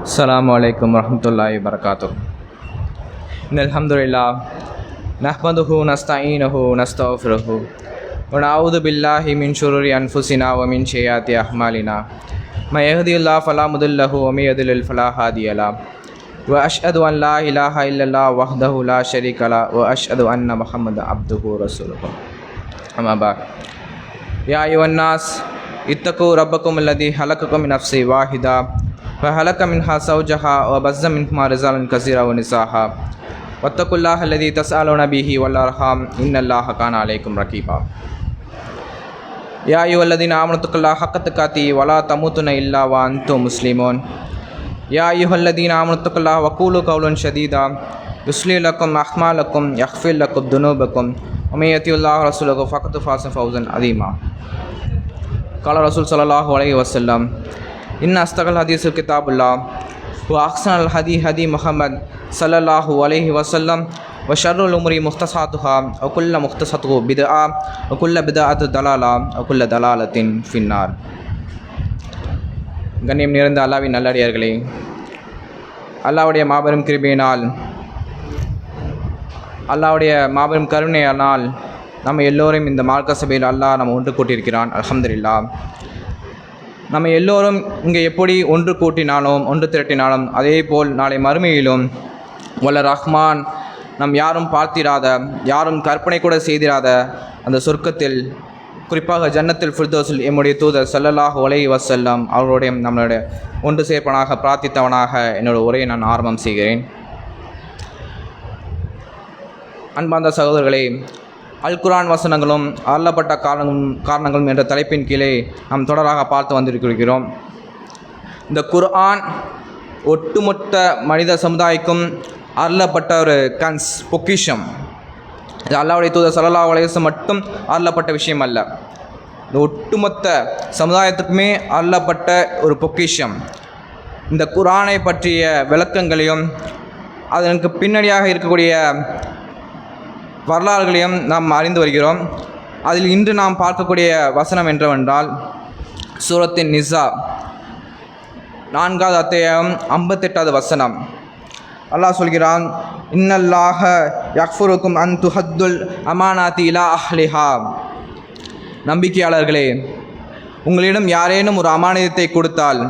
السلام عليكم ورحمة الله وبركاته. إن الحمد لله نحمده ونستعينه ونستغفره ونعوذ بالله من شرور أنفسنا ومن سيئات أعمالنا. من يهدي الله فلا مضل له ومن يضلل فلا هادي له. وأشهد أن لا إله إلا الله وحده لا شريك له وأشهد أن محمدا عبده ورسوله. أما بعد. يا أيها الناس اتقوا ربكم الذي خلقكم من نفس واحدة وخلق منها زوجها وبث منهما رجالا كثيرا ونساء واتقوا الله الذي تسألون به والأرحام. إن الله كان عليكم رقيبا. يا أيها الذين آمنوا اتقوا الله حق تقاته ولا تموتن إلا وأنتم مسلمون. يا أيها الذين آمنوا اتقوا الله وقولوا قولا شديدا. يصلح لكم أعمالكم يغفر لكم ذنوبكم. ومن يطع الله ورسوله فقد فاز فوزا عظيما. قال رسول صلى الله عليه وسلم إن أصدق الحديث كتاب الله وأحسن الهدي هدي محمد صلى الله عليه وسلم وشر الأمور مختصاتها وكل مختصة بدعة وكل بدعة ضلالة وكل ضلالة في النار கண்ணியம் நிறைந்த அல்லாவின் நல்லடியார்களே அல்லாவுடைய மாபெரும் கிருபையினால் அல்லாவுடைய மாபெரும் கருணையானால் நம்ம எல்லோரும் இந்த மார்க்க சபையில் அல்லாஹ் நம்ம ஒன்று கூட்டியிருக்கிறான் அல்ஹம்துலில்லா நம்ம எல்லோரும் இங்கே எப்படி ஒன்று கூட்டினாலும் ஒன்று திரட்டினாலும் அதே போல் நாளை மறுமையிலும் வல்ல ரஹ்மான் நம் யாரும் பார்த்திராத யாரும் கற்பனை கூட செய்திராத அந்த சொர்க்கத்தில் குறிப்பாக ஜன்னத்தில் ஃபிர்தோஸில் எம்முடைய தூதர் செல்லலாக ஒலை வசல்லம் அவருடைய நம்மளுடைய ஒன்று சேர்ப்பனாக பிரார்த்தித்தவனாக என்னோட உரையை நான் ஆரம்பம் செய்கிறேன். அன்பார்ந்த சகோதரர்களே அல் குரான் வசனங்களும் அருளப்பட்ட காரணங்களும் காரணங்களும் என்ற தலைப்பின் கீழே நாம் தொடராக பார்த்து வந்திருக்கிறோம். இந்த குர்ஆன் ஒட்டுமொத்த மனித சமுதாயக்கும் அருளப்பட்ட ஒரு கன்ஸ் பொக்கிஷம். இது அல்லாவுடைய தூதர் சல்லா வலையம் மட்டும் அருளப்பட்ட விஷயம் அல்ல இந்த ஒட்டுமொத்த சமுதாயத்துக்குமே அருளப்பட்ட ஒரு பொக்கிஷம். இந்த குரானை பற்றிய விளக்கங்களையும் அதற்கு பின்னணியாக இருக்கக்கூடிய வரலாறுகளையும் நாம் அறிந்து வருகிறோம். அதில் இன்று நாம் பார்க்கக்கூடிய வசனம் என்றவென்றால் சூரத்தின் நிசா நான்காவது அத்தியாயம் ஐம்பத்தெட்டாவது வசனம். அல்லாஹ் சொல்கிறான் இன்னல்லாஹ யக்ஃபுருக்கும் அன் துஹத்துல் அமானாத்தி இலா அஹ்லிஹா. நம்பிக்கையாளர்களே உங்களிடம் யாரேனும் ஒரு அமானியத்தை கொடுத்தால்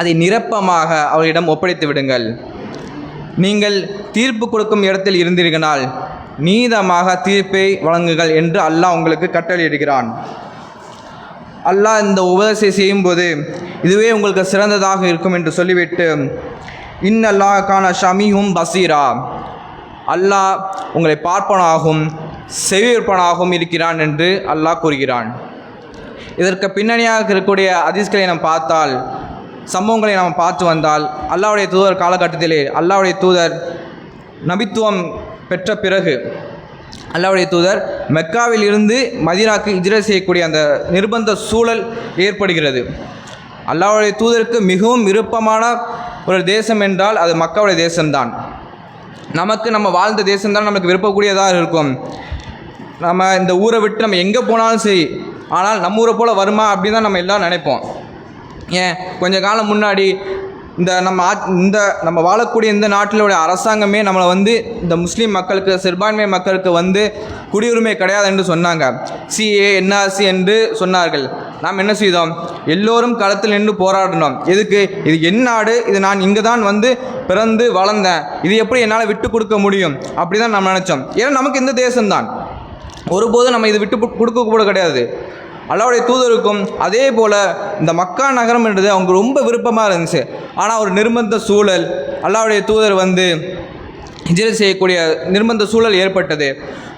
அதை நிரப்பமாக அவர்களிடம் ஒப்படைத்து விடுங்கள். நீங்கள் தீர்ப்பு கொடுக்கும் இடத்தில் இருந்தீர்களால் நீதமாக தீர்ப்பை வழங்குங்கள் என்று அல்லாஹ் உங்களுக்கு கட்டளையிடுகிறான். அல்லாஹ் இந்த உபதேசத்தை செய்யும்போது இதுவே உங்களுக்கு சிறந்ததாக இருக்கும் என்று சொல்லிவிட்டு இன் கான ஷமியும் பசீரா. அல்லாஹ் உங்களை பார்ப்பனாகவும் செவியற்பனாகவும் இருக்கிறான் என்று அல்லாஹ் கூறுகிறான். இதற்கு பின்னணியாக இருக்கக்கூடிய அதிர்ஷ்களை நாம் பார்த்தால் சம்பவங்களை நாம் பார்த்து வந்தால் அல்லாவுடைய தூதர் காலகட்டத்திலே அல்லாவுடைய தூதர் நபித்துவம் பெற்ற பிறகு அல்லாவுடைய தூதர் மெக்காவில் இருந்து மதினாக்கு இஜ்ர செய்யக்கூடிய அந்த நிர்பந்த சூழல் ஏற்படுகிறது. அல்லாவுடைய தூதருக்கு மிகவும் விருப்பமான ஒரு தேசம் என்றால் அது மக்காவுடைய தேசம்தான். நமக்கு நம்ம வாழ்ந்த தேசம்தான் நமக்கு விருப்பக்கூடியதாக இருக்கும். நம்ம இந்த ஊரை விட்டு நம்ம எங்கே போனாலும் சரி ஆனால் நம்ம ஊரை போல் வருமா அப்படின்னு தான் நம்ம எல்லாம் நினைப்போம். ஏன்? கொஞ்ச காலம் முன்னாடி இந்த நம்ம ஆட் இந்த நம்ம வாழக்கூடிய இந்த நாட்டிலுடைய அரசாங்கமே நம்மளை வந்து இந்த முஸ்லீம் மக்களுக்கு சிறுபான்மை மக்களுக்கு வந்து குடியுரிமை கிடையாது என்று சொன்னாங்க. சிஏ என்ஆர்சி என்று சொன்னார்கள். நாம் என்ன செய்தோம்? எல்லோரும் களத்தில் நின்று போராடினோம். எதுக்கு? இது என் நாடு இது நான் இங்கே தான் வந்து பிறந்து வளர்ந்தேன். இது எப்படி என்னால் விட்டு கொடுக்க முடியும்? அப்படி தான் நம்ம நினச்சோம். ஏன்னா நமக்கு இந்த தேசம்தான். ஒருபோதும் நம்ம இது விட்டு கொடுக்க கூட கிடையாது. அல்லாவுடைய தூதருக்கும் அதே போல் இந்த மக்கா நகரம் என்றது அவங்க ரொம்ப விருப்பமாக இருந்துச்சு. ஆனால் ஒரு நிர்பந்த சூழல் அல்லாவுடைய தூதர் வந்து ஹிஜ்ரத் செய்யக்கூடிய நிர்பந்த சூழல் ஏற்பட்டது.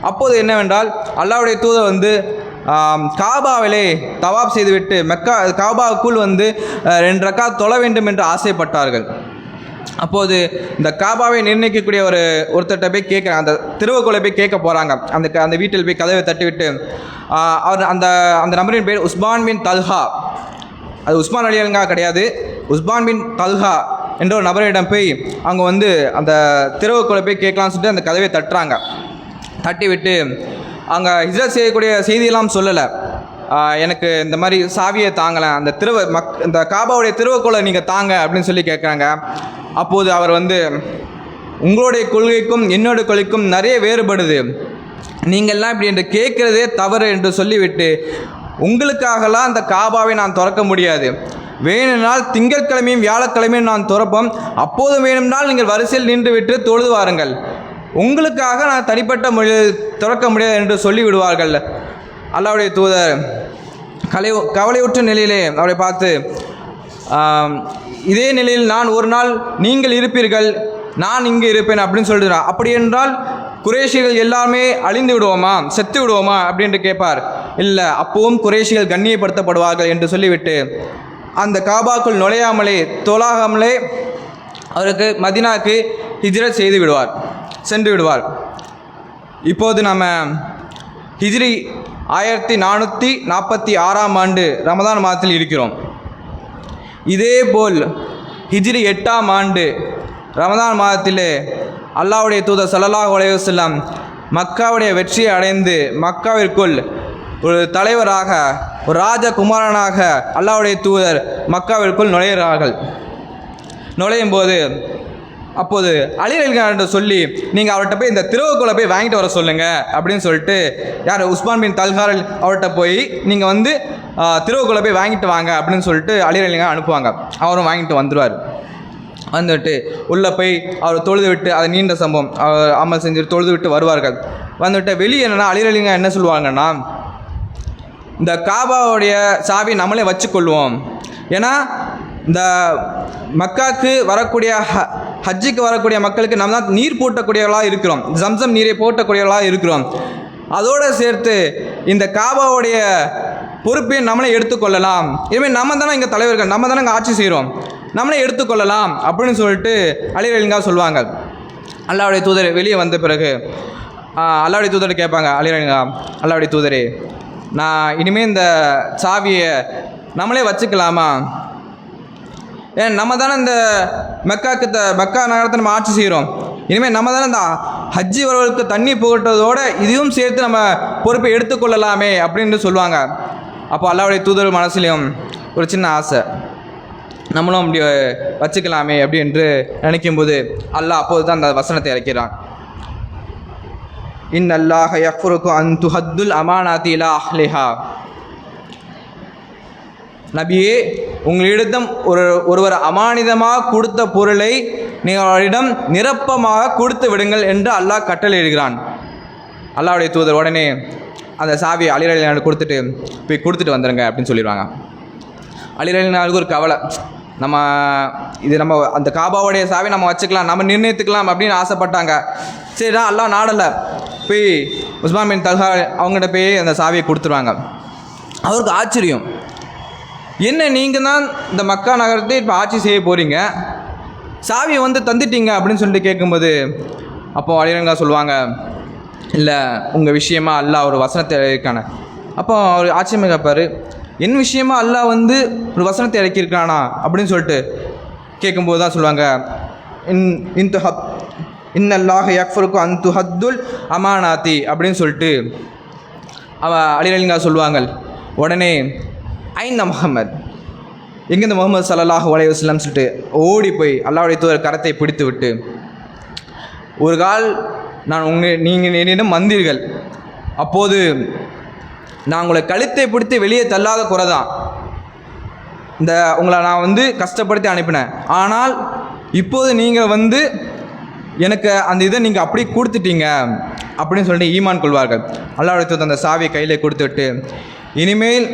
அப்போது என்னவென்றால் அல்லாவுடைய தூதர் வந்து காபாவிலே தவாப் செய்துவிட்டு மெக்கா காபாவுக்குள் வந்து ரெண்டு ரக்கா தொழ வேண்டும் என்று ஆசைப்பட்டார்கள். அப்போது இந்த காபாவை நிர்ணயிக்கக்கூடிய ஒரு ஒருத்தர்கிட்ட போய் கேட்குறாங்க அந்த திருவக்குள்ள போய் கேட்க போகிறாங்க அந்த அந்த வீட்டில் போய் கதவை தட்டிவிட்டு அவர் அந்த அந்த நபரின் பேர் உஸ்மான் பின் தல்ஹா. அது உஸ்மான் அலியலங்கா கிடையாது. உஸ்மான் பின் தல்ஹா என்ற ஒரு நபரிடம் போய் அவங்க வந்து அந்த திருவக்குள்ள போய் கேட்கலாம்னு சொல்லிட்டு அந்த கதவை தட்டுறாங்க. தட்டி விட்டு அங்கே ஹிஜ்ரத் செய்யக்கூடிய செய்தியெல்லாம் சொல்லலை. எனக்கு இந்த மாதிரி சாவியை தாங்கலை. அந்த திருவ மக் இந்த காபாவுடைய திருவக்கோலை நீங்கள் தாங்க அப்படின்னு சொல்லி கேட்குறாங்க அப்போது அவர் வந்து உங்களுடைய கொள்கைக்கும் என்னோட கொள்கைக்கும் நிறைய வேறுபடுது. நீங்கள்லாம் இப்படி என்று கேட்குறதே தவறு என்று சொல்லிவிட்டு உங்களுக்காகலாம் அந்த காபாவை நான் திறக்க முடியாது. வேணும்னால் திங்கட்கிழமையும் வியாழக்கிழமையும் நான் திறப்போம். அப்போது வேணும்னால் நீங்கள் வரிசையில் நின்றுவிட்டு தொழுது வாருங்கள். உங்களுக்காக நான் தனிப்பட்ட மொழி திறக்க முடியாது என்று சொல்லிவிடுவார்கள். அல்லாவுடைய தூதர் கலை கவலையுற்ற நிலையிலே அவரை பார்த்து இதே நிலையில் நான் ஒரு நாள் நீங்கள் இருப்பீர்கள் நான் இங்கே இருப்பேன் அப்படின்னு சொல்லிட்டு அப்படி என்றால் குறைஷிகள் எல்லாமே அழிந்து விடுவோமா? செத்து விடுவோமா? அப்படின்ட்டு கேட்பார். இல்லை அப்பவும் குறைஷிகள் கண்ணியப்படுத்தப்படுவார்கள் என்று சொல்லிவிட்டு அந்த காபாக்குள் நுழையாமலே தொழாகாமலே அவருக்கு மதினாக்கு ஹிஜ்ரத் செய்து விடுவார் சென்று விடுவார். இப்போது நம்ம ஹிஜ்ரி ஆயிரத்தி நானூற்றி நாற்பத்தி ஆறாம் ஆண்டு ரமதான் மாதத்தில் இருக்கிறோம். இதேபோல் ஹிஜ்ரி எட்டாம் ஆண்டு ரமதான் மாதத்திலே அல்லாவுடைய தூதர் சல்லாஹ் உலகம் மக்காவுடைய வெற்றியை அடைந்து மக்காவிற்குள் ஒரு தலைவராக ஒரு ராஜகுமாரனாக அல்லாவுடைய தூதர் மக்காவிற்குள் நுழைகிறார்கள் நுழையும் போது அப்போது அலிரல்கான் சொல்லி நீங்கள் அவர்கிட்ட போய் இந்த திருவக்குள்ள போய் வாங்கிட்டு வர சொல்லுங்க அப்படின்னு சொல்லிட்டு யார் உஸ்மான் பின் தல்காரல் அவர்கிட்ட போய் நீங்கள் வந்து திருவக்குள்ள போய் வாங்கிட்டு வாங்க அப்படின்னு சொல்லிட்டு அலிரலிங்க அனுப்புவாங்க. அவரும் வாங்கிட்டு வந்துடுவார் வந்துட்டு உள்ளே போய் அவர் தொழுது விட்டு அதை நீண்ட சம்பவம். அவர் அமல் செஞ்சு தொழுது விட்டு வருவார்கள். வந்துட்டு வெளியே என்னென்னா அலிரலிங்க என்ன சொல்லுவாங்கன்னா இந்த காபாவுடைய சாவி நம்மளே வச்சுக்கொள்வோம். ஏன்னா இந்த மக்காவுக்கு வரக்கூடிய ஹ ஹஜ்ஜுக்கு வரக்கூடிய மக்களுக்கு நம்ம தான் நீர் போட்டக்கூடியவர்களாக இருக்கிறோம். ஜம்சம் நீரை போட்டக்கூடியவர்களாக இருக்கிறோம். அதோடு சேர்த்து இந்த காபாவுடைய பொறுப்பை நம்மளே எடுத்துக்கொள்ளலாம் இனிமேல் நம்ம தானே இங்கே தலைவர்கள் நம்ம தானே இங்கே ஆட்சி செய்கிறோம் நம்மளே எடுத்துக்கொள்ளலாம் அப்படின்னு சொல்லிட்டு அலிரலிங்கா சொல்லுவாங்க அல்லாவுடைய தூதர் வெளியே வந்த பிறகு அல்லாவுடைய தூதர் கேட்பாங்க அலிரலிங்கா அல்லாவுடைய தூதரே நான் இனிமேல் இந்த சாவியை நம்மளே வச்சுக்கலாமா? ஏன் நம்ம தானே இந்த மெக்காக்கு த மெக்கா நகரத்தை நம்ம ஆட்சி செய்கிறோம். இனிமேல் நம்ம தானே இந்த ஹஜ்ஜி வரவர்களுக்கு தண்ணி புகட்டுறதோடு இதையும் சேர்த்து நம்ம பொறுப்பை எடுத்துக்கொள்ளலாமே அப்படின்னு சொல்லுவாங்க. அப்போ அல்லாவுடைய தூதர் மனசுலையும் ஒரு சின்ன ஆசை. நம்மளும் அப்படி வச்சுக்கலாமே அப்படி என்று நினைக்கும்போது அல்லாஹ் அப்போது தான் அந்த வசனத்தை இறக்கிறான். இன் அல்லாஹ் யஃபுருக்கு அன் துஹத்துல் அமானாத்திலா அஹ்லிஹா. நபியே உங்களிடம் ஒரு ஒருவர் அமானிதமாக கொடுத்த பொருளை நீங்கள் அவரிடம் நிரப்பமாக கொடுத்து விடுங்கள் என்று அல்லாஹ் கட்டளையிடுகிறான். அல்லாவுடைய தூதர் உடனே அந்த சாவியை அலிரலினாடு கொடுத்துட்டு போய் கொடுத்துட்டு வந்துடுங்க அப்படின்னு சொல்லிடுவாங்க. அலிரலினாளுக்கு ஒரு கவலை. நம்ம இது நம்ம அந்த காபாவுடைய சாவி நம்ம வச்சுக்கலாம் நம்ம நிர்ணயித்துக்கலாம் அப்படின்னு ஆசைப்பட்டாங்க. சரிடா அல்லாஹ் நாடலை. போய் உஸ்மான் பின் தல்ஹா அவங்ககிட்ட போய் அந்த சாவியை கொடுத்துருவாங்க. அவருக்கு ஆச்சரியம். என்ன நீங்கள் தான் இந்த மக்கா நகரத்தை இப்போ ஆட்சி செய்ய போகிறீங்க சாவியை வந்து தந்துட்டீங்க அப்படின்னு சொல்லிட்டு கேட்கும்போது அப்போ அலிரங்கா சொல்லுவாங்க இல்லை உங்கள் விஷயமா அல்லா ஒரு வசனத்தை இருக்கானே அப்போ அவர் ஆச்சரியமாக கேட்பார் என் விஷயமா அல்லாஹ் வந்து ஒரு வசனத்தை இறக்கியிருக்கானா அப்படின்னு சொல்லிட்டு கேட்கும்போது தான் சொல்லுவாங்க இன் இன் துஹப் இன் அல்லாஹ் யக்ஃபருக்கு அன் துஹத்துல் அமானாத்தி. அப்படின்னு சொல்லிட்டு அவ அலிரலிங்கா சொல்லுவாங்க உடனே ஐந்த முகமது எங்கேருந்து முகமது சல்லல்லாஹு அலைஹி சொல்லிட்டு ஓடி போய் அல்லாவுடைய தூதர் கரத்தை பிடித்து விட்டு ஒரு கால் நான் உங்கள் நீங்கள் என்னிடம் வந்தீர்கள். அப்போது நான் உங்களை கழுத்தை பிடித்து வெளியே தள்ளாத குறை தான் இந்த உங்களை நான் வந்து கஷ்டப்படுத்தி அனுப்பினேன். ஆனால் இப்போது நீங்கள் வந்து எனக்கு அந்த இதை நீங்கள் அப்படி கொடுத்துட்டீங்க அப்படின்னு சொல்லிட்டு ஈமான் கொள்வார்கள். அல்லாஹ்வுடைய தூதர் அந்த சாவியை கையில் கொடுத்துட்டு இனிமேல்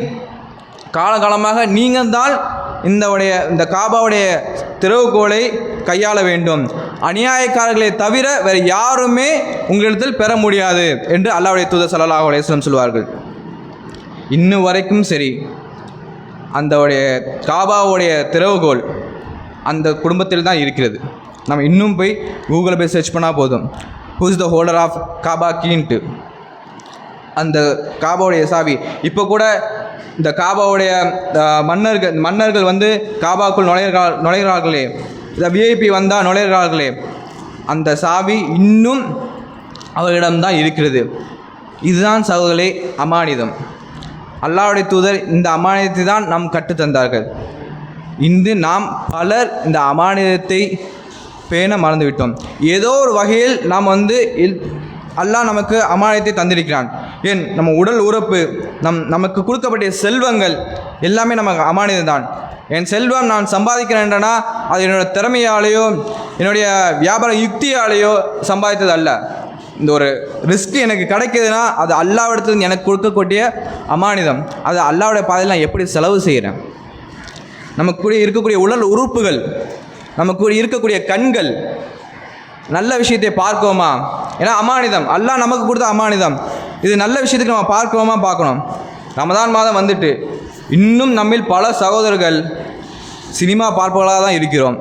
காலகாலமாக நீங்கள் தான் இந்த உடைய இந்த காபாவுடைய திறவுகோலை கையாள வேண்டும். அநியாயக்காரர்களை தவிர வேறு யாருமே உங்களிடத்தில் பெற முடியாது என்று அல்லாவுடைய தூதர் ஸல்லல்லாஹு அலைஹி சொல்வார்கள். இன்னும் வரைக்கும் சரி அந்த உடைய காபாவுடைய திறவுகோல் அந்த குடும்பத்தில் தான் இருக்கிறது. நம்ம இன்னும் போய் கூகுளில் போய் சர்ச் பண்ணால் போதும். Who's the holder of Kaaba கீன்ட்டு அந்த காபாவுடைய சாவி இப்போ கூட இந்த காபாவுடைய மன்னர்கள் மன்னர்கள் வந்து காபாக்குள் நுழைகிறார் நுழைகிறார்களே. இந்த விஐபி வந்தால் நுழைகிறார்களே. அந்த சாவி இன்னும் அவர்களிடம்தான் இருக்கிறது. இதுதான் சகோதரே அமானிதம். அல்லாவுடைய தூதர் இந்த அமானிதத்தை தான் நாம் கற்றுத்தந்தார்கள் இன்று நாம் பலர் இந்த அமானிதத்தை பேண மறந்துவிட்டோம். ஏதோ ஒரு வகையில் நாம் வந்து இல்- அல்லாஹ் நமக்கு அமானியத்தை தந்திருக்கிறான். ஏன் நம்ம உடல் உறுப்பு நம் நமக்கு கொடுக்கப்பட்ட செல்வங்கள் எல்லாமே நமக்கு அமானியம் தான். என் செல்வம் நான் சம்பாதிக்கிறேன்றனா அது என்னோட திறமையாலேயோ என்னுடைய வியாபார யுக்தியாலேயோ சம்பாதித்தது அல்ல. இந்த ஒரு ரிஸ்க் எனக்கு கிடைக்குதுன்னா அது அல்லாவிடத்துல எனக்கு கொடுக்கக்கூடிய அமானிதம். அது அல்லாவுடைய பாதையில் நான் எப்படி செலவு செய்கிறேன்? நமக்கு இருக்கக்கூடிய உடல் உறுப்புகள் நமக்கு இருக்கக்கூடிய கண்கள் நல்ல விஷயத்தை பார்க்கோமா? ஏன்னா அமானிதம். அல்லாஹ் நமக்கு கொடுத்த அமானிதம். இது நல்ல விஷயத்துக்கு நம்ம பார்க்கிறோமா பார்க்கணும். ரமதான் மாதம் வந்துட்டு. இன்னும் நம்மில் பல சகோதரர்கள் சினிமா பார்ப்பவர்களாக தான் இருக்கிறோம்.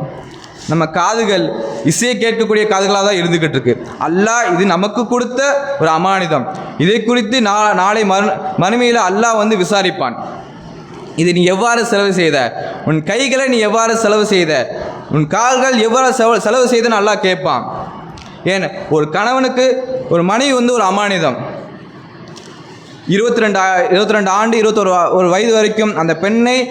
நம்ம காதுகள் இசையை கேட்கக்கூடிய காதுகளாக தான் இருந்துக்கிட்டு இருக்கு. அல்லாஹ் இது நமக்கு கொடுத்த ஒரு அமானிதம். இதை குறித்து நா நாளை மறு மறுமையில் அல்லாஹ் வந்து விசாரிப்பான். இது நீ எவ்வாறு செலவு செய்த? உன் கைகளை நீ எவ்வாறு செலவு செய்த? உன் கால்கள் எவ்வாறு செலவு செலவு செய்தன்னு அல்லாஹ் கேட்பான். ஏன் ஒரு கணவனுக்கு ஒரு மனைவி வந்து ஒரு அமானிதம். இருபத்தி ரெண்டு இருபத்தி ரெண்டு ஆண்டு இருபத்தொரு ஒரு வயது வரைக்கும் அந்த பெண்ணை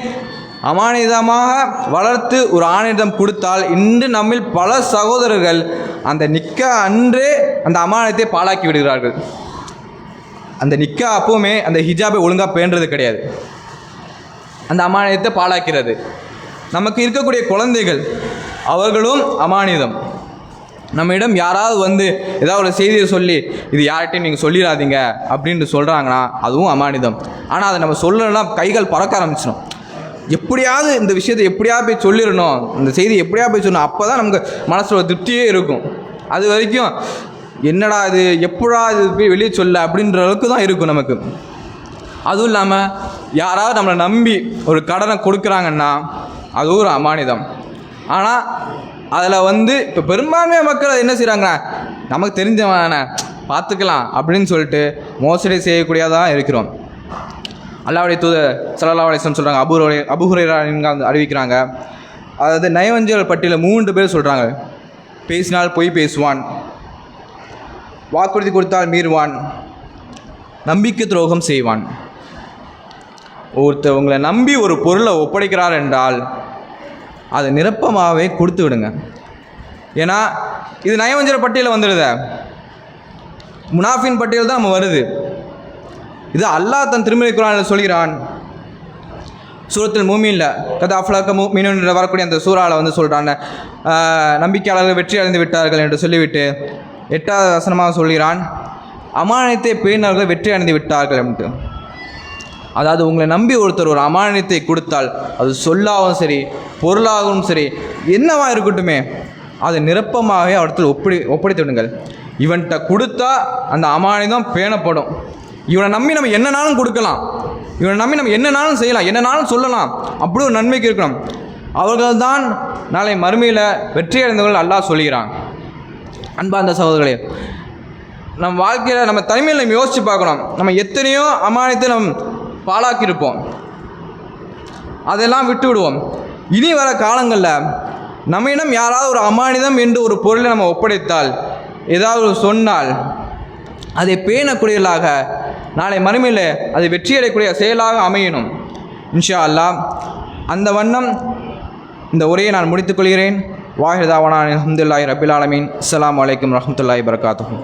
அமானிதமாக வளர்த்து ஒரு ஆணையிடம் கொடுத்தால் இன்று நம்மில் பல சகோதரர்கள் அந்த நிக்க அன்றே அந்த அமானத்தை பாழாக்கி விடுகிறார்கள். அந்த நிக்கா அப்பவுமே அந்த ஹிஜாபை ஒழுங்காக பேணுறது கிடையாது. அந்த அமானியத்தை பாழாக்கிறது. நமக்கு இருக்கக்கூடிய குழந்தைகள் அவர்களும் அமானிதம். நம்மிடம் யாராவது வந்து ஏதாவது ஒரு செய்தியை சொல்லி இது யார்கிட்டையும் நீங்கள் சொல்லிடாதீங்க அப்படின்ட்டு சொல்கிறாங்கன்னா அதுவும் அமானிதம். ஆனால் அதை நம்ம சொல்லலைன்னா கைகள் பறக்க ஆரம்பிச்சிடும். எப்படியாவது இந்த விஷயத்தை எப்படியா போய் சொல்லிடணும். இந்த செய்தி எப்படியா போய் சொல்லணும். அப்போ தான் நமக்கு மனசில் ஒரு திருப்தியே இருக்கும். அது வரைக்கும் என்னடா இது எப்படா இது போய் வெளியே சொல்ல அப்படின்ற அளவுக்கு தான் இருக்கும் நமக்கு. அதுவும் இல்லாமல் யாராவது நம்மளை நம்பி ஒரு கடனை கொடுக்குறாங்கன்னா அது ஒரு அமானிதம். ஆனால் அதில் வந்து இப்போ பெரும்பான்மையாக மக்கள் என்ன செய்கிறாங்க நமக்கு தெரிஞ்சவன பார்த்துக்கலாம் அப்படின்னு சொல்லிட்டு மோசடி செய்யக்கூடியதாக இருக்கிறோம். அல்லாவுடைய தூத சல்லா அலிஸ்லம் சொல்கிறாங்க அபுரை அபுஹுரைரா அறிவிக்கிறாங்க. அதாவது நயவஞ்சல் பட்டியலில் மூன்று பேர் சொல்கிறாங்க பேசினால் பொய் பேசுவான் வாக்குறுதி கொடுத்தால் மீறுவான் நம்பிக்கை துரோகம் செய்வான். ஒருத்தர் உங்களை நம்பி ஒரு பொருளை ஒப்படைக்கிறார் என்றால் அதை நிரப்பமாகவே கொடுத்து விடுங்க. ஏன்னா இது நயவஞ்சர பட்டியலில் வந்துடுத. முனாஃபின் பட்டியல் தான் நம்ம வருது. இது அல்லாஹ் தன் திருமலை குரானில் சொல்கிறான். சூரத்தில் மூமியில் கதா அஃப்லாக்க மூ மீனு வரக்கூடிய அந்த சூறாவில் வந்து சொல்கிறான் நம்பிக்கையாளர்கள் வெற்றி அடைந்து விட்டார்கள் என்று சொல்லிவிட்டு எட்டாவது வசனமாக சொல்கிறான். அமானியத்தை பேணவர்கள் வெற்றி அடைந்து விட்டார்கள் அப்படின்ட்டு அதாவது உங்களை நம்பி ஒருத்தர் ஒரு அமானியத்தை கொடுத்தால் அது சொல்லாகவும் சரி பொருளாகவும் சரி என்னவா இருக்கட்டுமே அதை நிரப்பமாகவே அவர்த்தில் ஒப்படை ஒப்படைத்து விடுங்கள். இவன்கிட்ட கொடுத்தா அந்த அமானியம் பேணப்படும். இவனை நம்பி நம்ம என்னனாலும் கொடுக்கலாம். இவனை நம்பி நம்ம என்னனாலும் செய்யலாம் என்னனாலும் சொல்லலாம். அப்படி ஒரு நன்மைக்கு இருக்கணும். அவர்கள்தான் நாளை மறுமையில் வெற்றி அடைந்தவர்கள் அல்லாஹ் சொல்கிறான் அன்பார்ந்த சகோதரர்களே நம் வாழ்க்கையில் நம்ம தனிமையில் நம்ம யோசித்து பார்க்கணும். நம்ம எத்தனையோ அமானியத்தை நம் பாழாக்கியிருப்போம். அதெல்லாம் விட்டு விடுவோம் இனி வர காலங்களில் நம்மிடம் யாராவது ஒரு அமானிதம் என்று ஒரு பொருளை நம்ம ஒப்படைத்தால் ஏதாவது ஒரு சொன்னால் அதை பேணக்கூடியதாக நாளை மறுமையில் அது வெற்றியடையக்கூடிய செயலாக அமையணும். இன்ஷா அல்லாஹ். அந்த வண்ணம் இந்த உரையை நான் முடித்துக்கொள்கிறேன் வாஹிதாவான அஹமதுல்லாஹி ரபில் ஆலமீன். அஸ்ஸலாமு அலைக்கும் ரஹமத்துல்லாஹி வரகாத்துஹு